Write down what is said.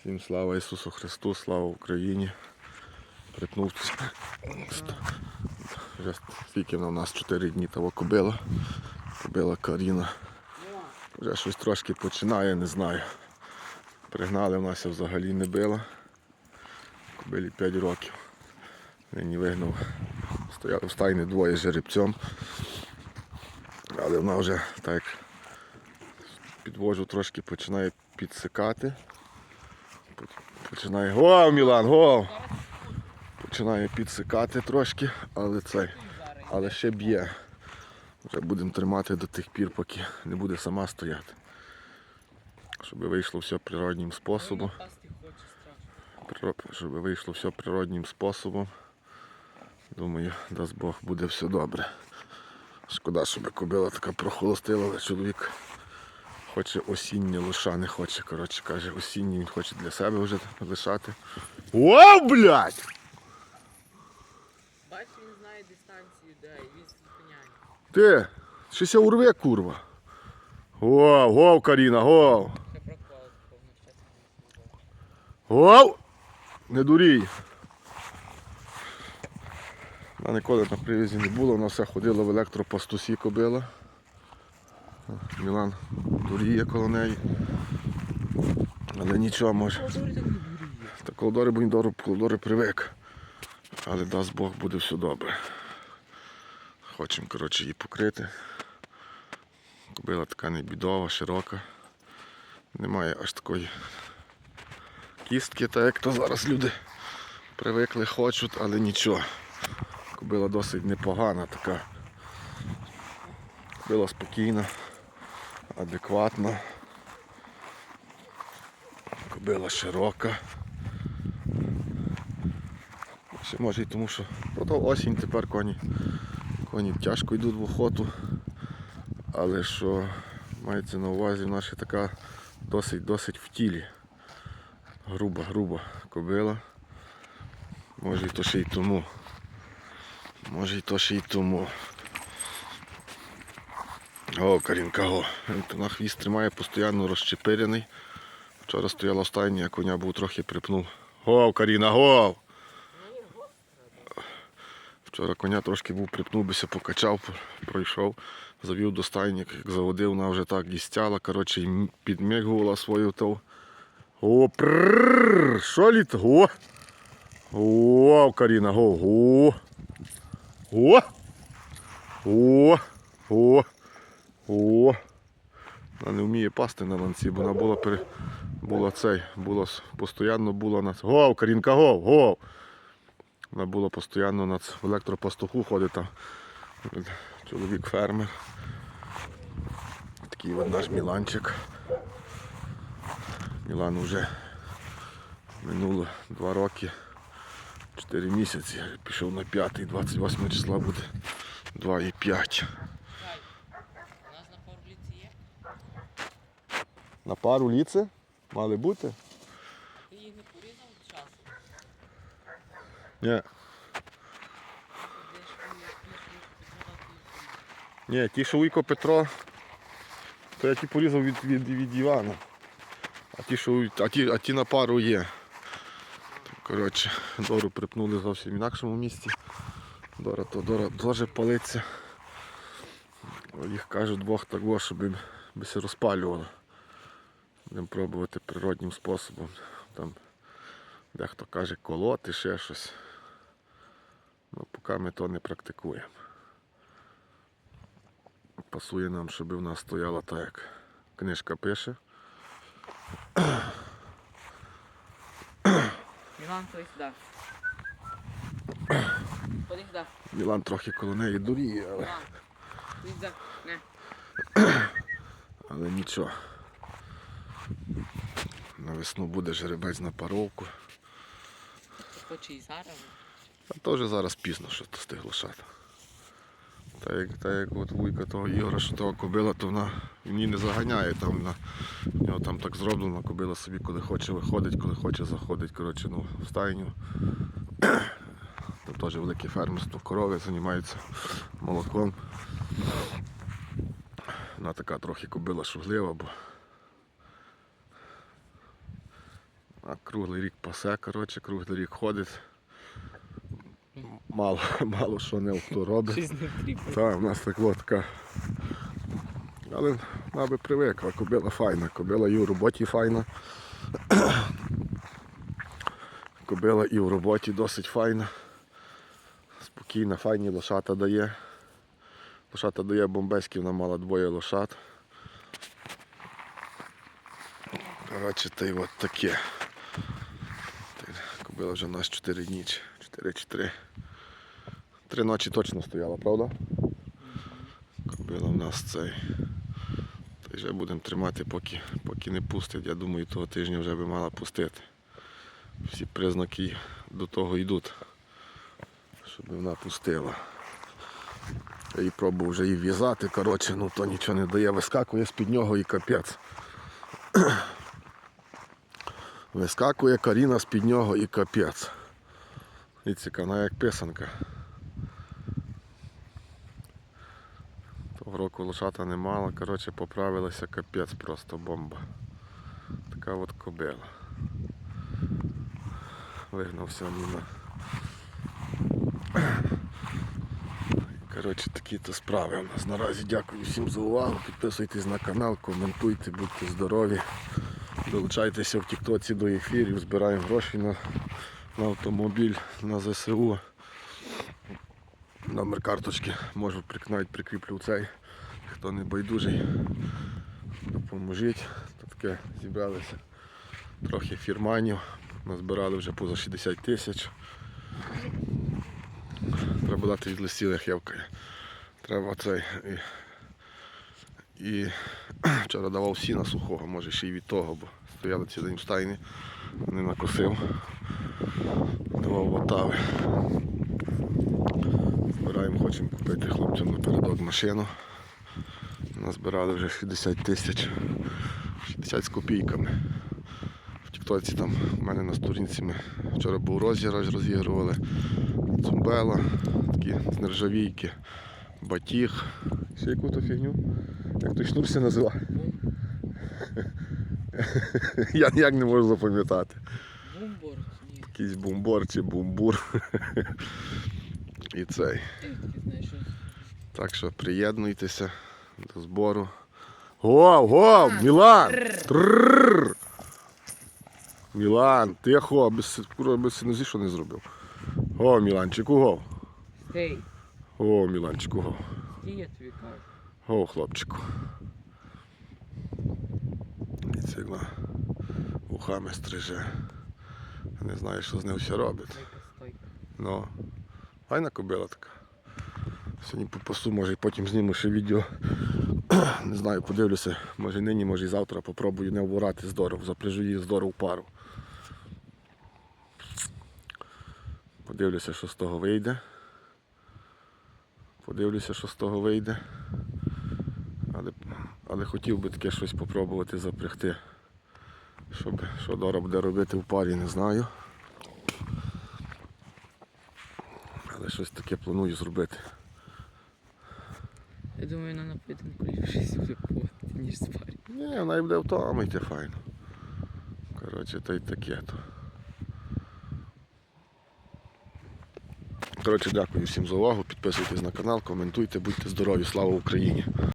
Всім слава Ісусу Христу, слава Україні. Припнувся. Вже скільки вона у нас 4 дні того кобила. Кобила Каріна. Вже щось трошки починає, не знаю. Пригнали в нас взагалі не била. Кобилі 5 років. Нині вигнав. Стояли в стайні двоє жеребцем. Але вона вже так підвожу трошки починає підсикати. Починає. Гол, Мілан, гол! Починає підсикати трошки, але цей. Але ще б'є. Вже будемо тримати до тих пір, поки не буде сама стояти. Щоб вийшло все природнім способом. Щоб вийшло все природнім способом. Думаю, дасть Бог буде все добре. Шкода, щоб кобила така прохолостила, але чоловік хоче осіннє лоша, не хоче. Коротше каже, осіннє він хоче для себе вже лишати. О, блядь! Бач, він знає дистанцію, де і він зупиняє. Ти, щось урве, курва. Гов, гов, Каріна, гов. Ще проквали, повно було. Гов! Не дурій. Вона ніколи на привізі не було, вона все ходила в електропастусі кобила. Мілан дуріє коло неї. Але нічого може. Та колодори, бо до колодори привик. Але дасть Бог буде все добре. Хочемо, коротше, її покрити. Кобила така не бідова, широка. Немає аж такої кістки, так як то зараз люди привикли, хочуть, але нічого. Кобила досить непогана така. Кобила спокійна, адекватна. Кобила широка. Ще може і тому, що продав осінь тепер коні. Коні тяжко йдуть в охоту. Але що мається на увазі, вона ще така досить досить в тілі. Груба, груба кобила. Може і то ще й тому. Може і то ще й тому. О, Карінка, о. Він на хвіст тримає, постійно розчепирений. Вчора стояла а коня був трохи припнув. Гов, Каріна, гов! Вчора коня трошки був припнув, бися покачав, пройшов, завів до стайні, як заводив, вона вже так дістяла, коротше, м- свою то. О, пррррр, що літ? О! О, Каріна, го, го. О! О! О! О! Вона не вміє пасти на ланці, бо вона була пере... була цей, була постійно була на Гов, Карінка, гов, гов! Вона була постійно на в електропастуху ходить там. Чоловік фермер. Такий от наш Міланчик. Мілан вже минуло два роки, 4 місяці. Пішов на п'ятий, 28 числа буде 2,5. У нас на Павліці є. На пару ліце мали бути? Ти їх не порізав часом. Ні. Ні, ті, що Уйко Петро, то я ті порізав від, від, від Івана. А ті, що, а ті, а ті на пару є. Коротше, Дору припнули зовсім в інакшому місці. Дора то Дора теж палиться. Їх кажуть двох так, щоб би розпалювало. Будемо пробувати природнім способом. Там дехто каже колоти, ще щось. Ну, поки ми то не практикуємо. Пасує нам, щоб в нас стояла так, як книжка пише. Мілан, ходи сюди. Ходи сюди. Мілан трохи коло неї дуріє, але, Мілан. Ходи сюди. Не. але нічого. На весну буде жеребець на паровку. Хоче і зараз. А вже зараз пізно, що то стиг лишати. Та як, та як от вуйка того Ігора, що того кобила, то вона її не заганяє. Там, вона, в нього там так зроблено, кобила собі коли хоче виходить, коли хоче заходить коротше, ну, в стайню. Там теж велике фермерство, корови займаються молоком. Вона така трохи кобила шуглива, бо А круглий рік пасе, коротше, круглий рік ходить. Мало, мало що не хто робить. Так, у нас так така. Але вона би привикла, кобила файна, кобила і в роботі файна. Кобила і в роботі досить файна. Спокійна, файні лошата дає. Лошата дає бомбезькі, вона мала двоє лошат. Коротше, та й от таке. Та вже у нас 4 дні, 4 чи 3. Три ночі точно стояла, правда? Кобила в нас цей. Та вже будемо тримати, поки, поки не пустить. Я думаю, того тижня вже би мала пустити. Всі признаки до того йдуть, щоб вона пустила. Я її пробував вже її в'язати, коротше, ну то нічого не дає, вискакує з-під нього і капець. Вискакує Каріна з-під нього і капець. І вона як писанка. Того року лошата не мала, коротше, поправилася капець просто бомба. Така от кобила. Вигнався мені. Коротше, такі то справи у нас. Наразі дякую всім за увагу. Підписуйтесь на канал, коментуйте, будьте здорові. Долучайтеся в Тіктоці до ефірів, збираємо гроші на, на автомобіль, на ЗСУ. Номер карточки можу навіть прикріплю цей. Хто не байдужий, допоможіть. Таке зібралися трохи фірманів. Назбирали вже поза 60 тисяч. Треба дати від листів, явкає. Треба цей. І, і вчора давав сіна сухого, може ще й від того, бо стояли цілий день в стайні, не накосив. Давав отави. Збираємо, хочемо купити хлопцям напередок машину. Назбирали вже 60 тисяч. 60 з копійками. В Тіктоці там у мене на сторінці ми вчора був розіграш, розігрували цумбела, такі нержавійки, батіг. Ще яку то фігню? Як той шнурся називає? Я ніяк не можу запам'ятати. Бумбор. Якийсь бумбор чи бумбур. І цей. Так що приєднуйтеся до збору. Гов, гов, Мілан! Мілан, тихо, без, без синозі що не зробив. О, Міланчику, гов. Гей, О, Міланчику, гов. ті я тобі кажу. О, хлопчику. І це вона вухами стриже. Не знаю, що з ним все робить. Ну, файна кобила така. Сьогодні попасу, може і потім зніму ще відео. Не знаю, подивлюся, може нині, може і завтра попробую не обирати здорово, запряжу її здорово в пару. Подивлюся, що з того вийде. Подивлюся, що з того вийде. Але, але хотів би таке щось попробувати запрягти. Щоб, що Дора буде робити в парі, не знаю. Але щось таке планую зробити. Я думаю, на напитинку ліпше буде поводити, ніж спарі. Ні, вона і буде вдома йти файно. Коротше, та й таке то. Коротше, дякую всім за увагу. Підписуйтесь на канал, коментуйте, будьте здорові, слава Україні!